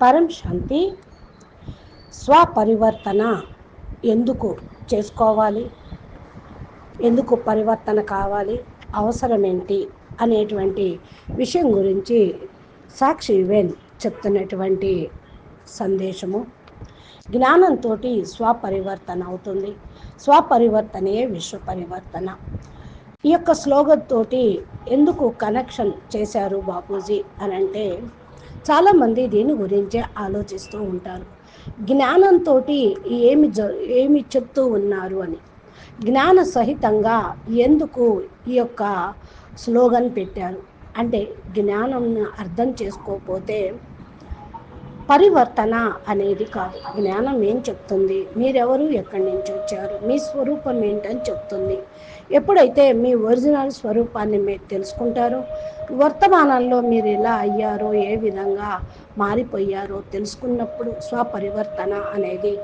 పరం శాంతి స్వపరివర్తన ఎందుకు చేసుకోవాలి? ఎందుకు పరివర్తన కావాలి? అవసరం ఏంటి అనేటువంటి విషయం గురించి సాక్షి వెన్ చెప్తున్నటువంటి సందేశము. జ్ఞానంతో స్వపరివర్తన అవుతుంది. స్వపరివర్తనే విశ్వ పరివర్తన ఈ యొక్క స్లోగన్ తోటి ఎందుకు కనెక్షన్ చేశారు బాపూజీ అని అంటే చాలామంది దీని గురించే ఆలోచిస్తూ ఉంటారు. జ్ఞానంతో ఏమి జ ఏమి చెప్తూ ఉన్నారు అని. జ్ఞాన సహితంగా ఎందుకు ఈ యొక్క స్లోగన్ పెట్టారు? అంటే జ్ఞానం అర్థం చేసుకోకపోతే పరివర్తన అనేది కాదు. జ్ఞానం ఏం చెప్తుంది? మీరెవరు? ఎక్కడి నుంచి వచ్చారు? మీ స్వరూపం ఏంటని చెప్తుంది. ఎప్పుడైతే మీ ఒరిజినల్ స్వరూపాన్ని మీరు తెలుసుకుంటారో వర్తమానంలో మీరు ఎలా అయ్యారో ఏ విధంగా మారిపోయారో తెలుసుకున్నప్పుడు స్వపరివర్తన అనేది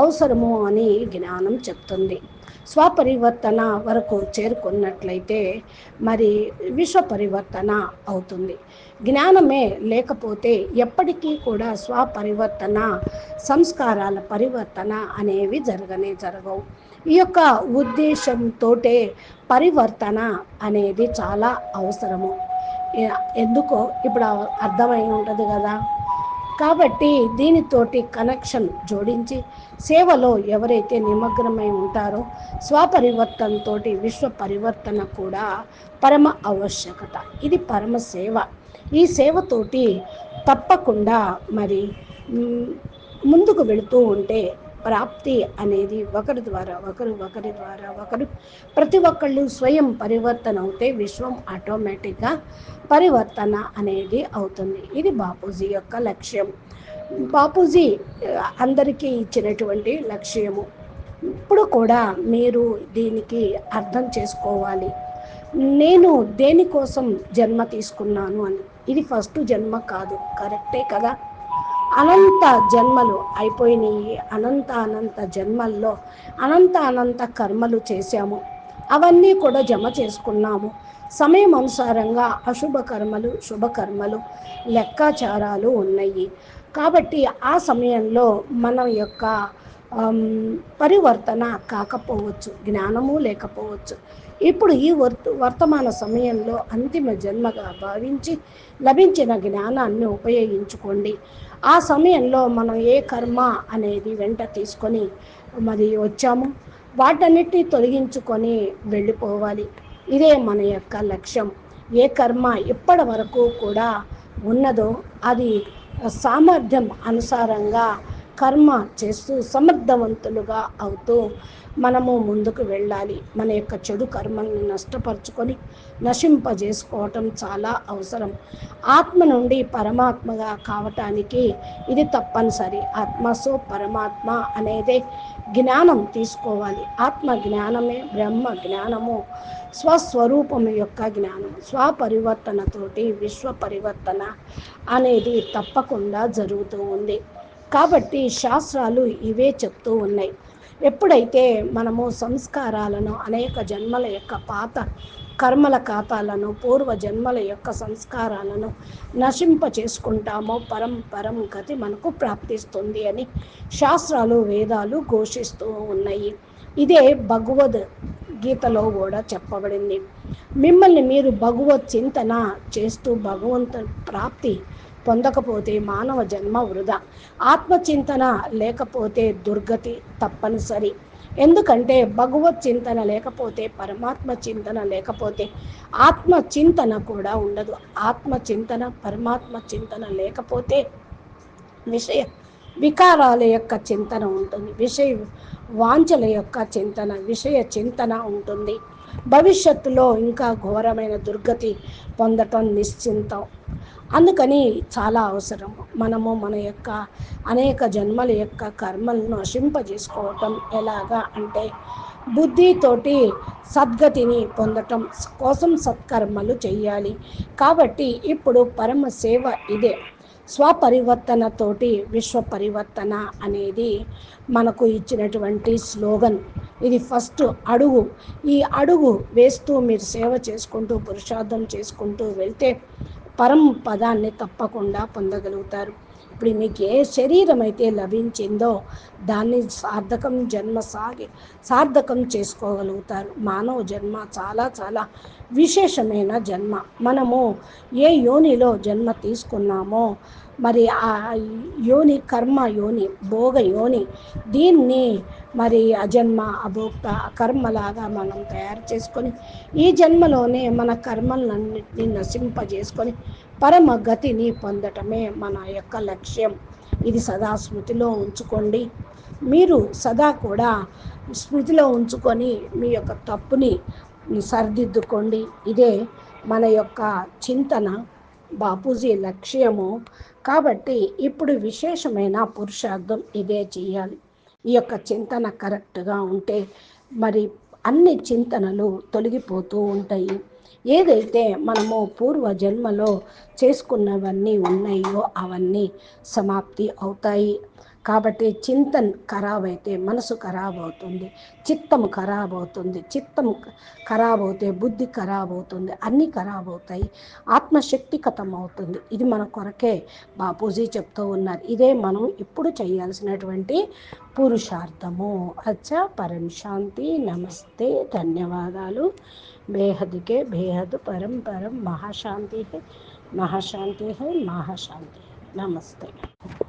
అవసరము అని జ్ఞానం చెప్తుంది. స్వపరివర్తన వరకు చేరుకున్నట్లయితే మరి విశ్వ పరివర్తన అవుతుంది. జ్ఞానమే లేకపోతే ఎప్పటికీ కూడా స్వపరివర్తన సంస్కారాల పరివర్తన అనేవి జరగనే జరగవు. ఈ యొక్క ఉద్దేశంతో పరివర్తన అనేది చాలా అవసరము. ఎందుకో ఇప్పుడు అర్థమై ఉంటుంది కదా. కాబట్టి దీనితోటి కనెక్షన్ జోడించి సేవలో ఎవరైతే నిమగ్నమై ఉంటారో స్వపరివర్తనతో విశ్వ పరివర్తన కూడా పరమ ఆవశ్యకత. ఇది పరమ సేవ. ఈ సేవతోటి తప్పకుండా మరి ముందుకు వెళుతూ ఉంటే ప్రాప్తి అనేది ఒకరి ద్వారా ఒకరు ఒకరి ద్వారా ఒకరు ప్రతి ఒక్కళ్ళు స్వయం పరివర్తన అవుతే విశ్వం ఆటోమేటిక్గా పరివర్తన అనేది అవుతుంది. ఇది బాపూజీ యొక్క లక్ష్యం. బాపూజీ అందరికీ ఇచ్చినటువంటి లక్ష్యము. ఇప్పుడు కూడా మీరు దీనికి అర్థం చేసుకోవాలి. నేను దేనికోసం జన్మ తీసుకున్నాను అని. ఇది ఫస్ట్ జన్మ కాదు. కరెక్టే కదా? అనంత జన్మలు అయిపోయినాయి. అనంత అనంత జన్మల్లో అనంత అనంత కర్మలు చేశాము. అవన్నీ కూడా జమ చేసుకున్నాము. సమయం అనుసారంగా అశుభ కర్మలు శుభకర్మలు లెక్కాచారాలు ఉన్నాయి. కాబట్టి ఆ సమయంలో మన యొక్క పరివర్తన కాకపోవచ్చు జ్ఞానము లేకపోవచ్చు. ఇప్పుడు ఈ వర్త వర్తమాన సమయంలో అంతిమ జన్మగా భావించి లభించిన జ్ఞానాన్ని ఉపయోగించుకోండి. ఆ సమయంలో మనం ఏ కర్మ అనేది వెంట తీసుకొని మరి వచ్చాము వాటన్నిటిని తొలగించుకొని వెళ్ళిపోవాలి. ఇదే మన యొక్క లక్ష్యం. ఏ కర్మ ఇప్పటి వరకు కూడా ఉన్నదో అది సామర్థ్యం అనుసారంగా కర్మ చేస్తూ సమర్థవంతులుగా అవుతూ మనము ముందుకు వెళ్ళాలి. మన యొక్క చెడు కర్మల్ని నష్టపరుచుకొని నశింపజేసుకోవటం చాలా అవసరం. ఆత్మ నుండి పరమాత్మగా కావటానికి ఇది తప్పనిసరి. ఆత్మసో పరమాత్మ అనేదే జ్ఞానం తీసుకోవాలి. ఆత్మ జ్ఞానమే బ్రహ్మ జ్ఞానము స్వస్వరూపం యొక్క జ్ఞానం. స్వపరివర్తనతోటి విశ్వ పరివర్తన అనేది తప్పకుండా జరుగుతూ ఉంది. కాబట్టి శాస్త్రాలు ఇవే చెప్తూ ఉన్నాయి. ఎప్పుడైతే మనము సంస్కారాలను అనేక జన్మల యొక్క పాత కర్మల ఖాతాలను పూర్వ జన్మల యొక్క సంస్కారాలను నశింప చేసుకుంటామో పరంపరం గతి మనకు ప్రాప్తిస్తుంది అని శాస్త్రాలు వేదాలు ఘోషిస్తూ ఉన్నాయి. ఇదే భగవద్ గీతలో కూడా చెప్పబడింది. మిమ్మల్ని మీరు భగవత్ చింతన చేస్తూ భగవంతు ప్రాప్తి పొందకపోతే మానవ జన్మ వృధా. ఆత్మచింతన లేకపోతే దుర్గతి తప్పనిసరి. ఎందుకంటే భగవత్ చింతన లేకపోతే పరమాత్మ చింతన లేకపోతే ఆత్మ చింతన కూడా ఉండదు. ఆత్మ చింతన పరమాత్మ చింతన లేకపోతే విషయ వికారాల యొక్క చింతన ఉంటుంది. విషయ వాంఛల యొక్క చింతన విషయ చింతన ఉంటుంది. భవిష్యత్తులో ఇంకా ఘోరమైన దుర్గతి పొందటం నిశ్చింతం. అందుకని చాలా అవసరం. మనము మన యొక్క అనేక జన్మల యొక్క కర్మలను నశింపజేసుకోవటం ఎలాగా అంటే బుద్ధితోటి సద్గతిని పొందటం కోసం సత్కర్మలు చేయాలి. కాబట్టి ఇప్పుడు పరమ సేవ ఇదే. స్వపరివర్తనతోటి విశ్వ పరివర్తన అనేది మనకు ఇచ్చినటువంటి స్లోగన్. ఇది ఫస్ట్ అడుగు. ఈ అడుగు వేస్తూ మీరు సేవ చేసుకుంటూ పురుషార్థం చేసుకుంటూ వెళ్తే పరం పదాన్ని తప్పకుండా పొందగలుగుతారు. ఇప్పుడు మీకు ఏ శరీరం అయితే లభించిందో దాన్ని సార్థకం జన్మ సాగి సార్థకం చేసుకోగలుగుతారు. మానవ జన్మ చాలా చాలా విశేషమైన జన్మ. మనము ఏ యోనిలో జన్మ తీసుకున్నామో మరి ఆ యోని కర్మ యోని భోగ యోని దీన్ని మరి అజన్మ అభోక్త కర్మలాగా మనం తయారు చేసుకొని ఈ జన్మలోనే మన కర్మలన్నింటినీ నశింపజేసుకొని పరమ గతిని పొందటమే మన యొక్క లక్ష్యం. ఇది సదా స్మృతిలో ఉంచుకోండి. మీరు సదా కూడా స్మృతిలో ఉంచుకొని మీ యొక్క తప్పుని సరిదిద్దుకోండి. ఇదే మన యొక్క చింతన బాపూజీ లక్ష్యము. కాబట్టి ఇప్పుడు విశేషమైన పురుషార్థం ఇదే చేయాలి. ఈ యొక్క చింతన కరెక్ట్గా ఉంటే మరి అన్ని చింతనలు తొలగిపోతూ ఉంటాయి. ఏదైతే మనము పూర్వ జన్మలో చేసుకున్నవన్నీ ఉన్నాయో అవన్నీ సమాప్తి అవుతాయి. కాబట్టి చింతన్ ఖరాబ్ అయితే మనసు ఖరాబ్ అవుతుంది చిత్తం ఖరాబ్ అవుతుంది చిత్తం ఖరాబ్ అవుతే బుద్ధి ఖరాబ్ అవుతుంది అన్నీ ఖరాబ్ అవుతాయి ఆత్మశక్తి కథం అవుతుంది ఇది మన కొరకే బాపూజీ చెప్తూ ఉన్నారు. ఇదే మనం ఇప్పుడు చేయాల్సినటువంటి పురుషార్థము. అచ్చా పరం శాంతి నమస్తే ధన్యవాదాలు. బేహద్కే బేహద్ పరం పరం మహాశాంతి మహాశాంతి మహాశాంతి. నమస్తే.